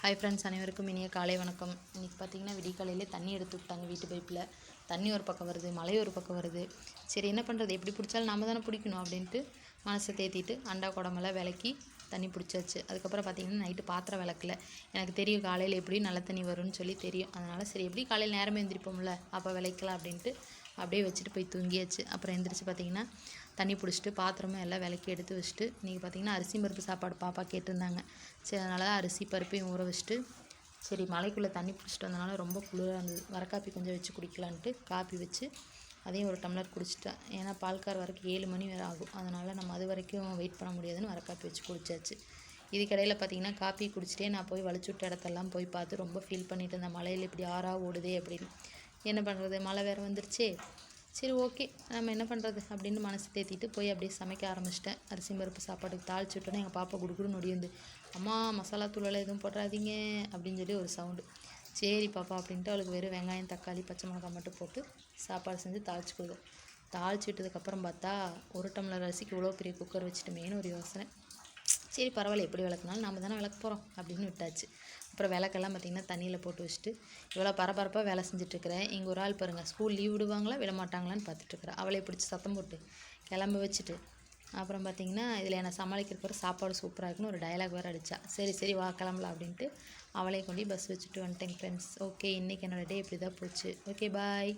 Hi friends அனைவருக்கும் இனிய காலை வணக்கம். இன்றைக்கி பார்த்தீங்கன்னா விடிகாலையிலே தண்ணி எடுத்து விட்டாங்க வீட்டு பைப்பில். தண்ணி ஒரு பக்கம் வருது மழை ஒரு பக்கம் வருது. சரி என்ன பண்ணுறது எப்படி பிடிச்சாலும் நாம தானே பிடிக்கணும் அப்படின்ட்டு மனசை தேத்திட்டு அண்டா குடமெல்லாம் விளக்கி தண்ணி பிடிச்சாச்சு. அதுக்கப்புறம் பார்த்தீங்கன்னா நைட்டு பாத்திரம் விளக்கல. எனக்கு தெரியும் காலையில் எப்படி நல்ல தண்ணி வரும்னு சொல்லி தெரியும். அதனால் சரி எப்படி காலையில் நேரமே எழுந்திரிப்போம்ல அப்போ விளைக்கலாம் அப்படின்ட்டு அப்படியே வச்சுட்டு போய் தூங்கியாச்சு. அப்புறம் எழுந்திரிச்சு பார்த்தீங்கன்னா தண்ணி பிடிச்சிட்டு பாத்திரமும் எல்லாம் விளக்கி எடுத்து வச்சுட்டு இன்றைக்கி பார்த்தீங்கன்னா அரிசி பருப்பு சாப்பாடு பாப்பா கேட்டிருந்தாங்க. சரி அதனால தான் அரிசி பருப்பையும் ஊற வச்சுட்டு சரி மலைக்குள்ளே தண்ணி பிடிச்சிட்டு வந்தனால ரொம்ப குளிராக இருந்தது. வர காப்பி கொஞ்சம் வச்சு குடிக்கலான்ட்டு காப்பி வச்சு அதையும் ஒரு டம்ளர் குடிச்சிட்டேன். ஏன்னா பால்கார் வரைக்கும் ஏழு மணி வேறு ஆகும். அதனால் நம்ம அது வரைக்கும் வெயிட் பண்ண முடியாதுன்னு வர காப்பி வச்சு குடிச்சாச்சு. இதுக்கடையில் பார்த்தீங்கன்னா காப்பி குடிச்சிட்டே நான் போய் வலிச்சு விட்ட இடத்தெல்லாம் போய் பார்த்து ரொம்ப ஃபீல் பண்ணிட்டு இருந்தேன். மலையில் இப்படி ஆறாக ஓடுதே அப்படின்னு. என்ன பண்ணுறது மழை வேறு வந்துருச்சே. சரி ஓகே. நம்ம என்ன பண்ணுறது அப்படின்னு மனசு தேத்திட்டு போய் அப்படியே சமைக்க ஆரம்பிச்சிட்டேன். அரிசி பருப்பு சாப்பாட்டுக்கு தாளிச்சு விட்டோன்னே எங்கள் பாப்பா குடுக்குன்னு நொடி வந்து அம்மா மசாலா தூளெல்லாம் எதுவும் போடுறாதீங்க அப்படின்னு சொல்லி ஒரு சவுண்டு. சரி பாப்பா அப்படின்ட்டு அவளுக்கு வெறும் வெங்காயம் தக்காளி பச்சை மிளகாய் மட்டும் போட்டு சாப்பாடு செஞ்சு தாளிச்சு கொடுக்கும் தாளிச்சு விட்டதுக்கப்புறம் பார்த்தா ஒரு டம்ளர் அரிசிக்கு இவ்வளோ பெரிய குக்கர் வச்சுட்டுமேனு ஒரு யோசனை. சரி பரவாயில்ல எப்படி விளக்குனாலும் நம்ம தானே விளக்க போகிறோம் அப்படின்னு விட்டாச்சு. அப்புறம் விளக்கெல்லாம் பார்த்திங்கன்னா தண்ணியில் போட்டு வச்சுட்டு இவ்வளோ பரபரப்பாக வேலை செஞ்சுட்ருக்கிறேன் இங்கே ஒரு ஆள் பாருங்கள் ஸ்கூல் லீவ் விடுவாங்களா விட மாட்டாங்களான்னு பார்த்துட்ருக்குறேன் அவளை பிடிச்சி சத்தம் போட்டு கிளம்ப வச்சுட்டு அப்புறம் பார்த்திங்கன்னா இதில் என்னை சமாளிக்கிறப்ப சாப்பாடு சூப்பராக இருக்குன்னு ஒரு டயலாக் வேறு அடித்தா சரி சரி வா கிளம்பலாம் அப்படின்ட்டு அவளே கொண்டு பஸ் வச்சுட்டு வந்துட்டேன் ஃப்ரெண்ட்ஸ் ஓகே இன்றைக்கி என்னோடய டே இப்படி தான் போச்சு. Okay bye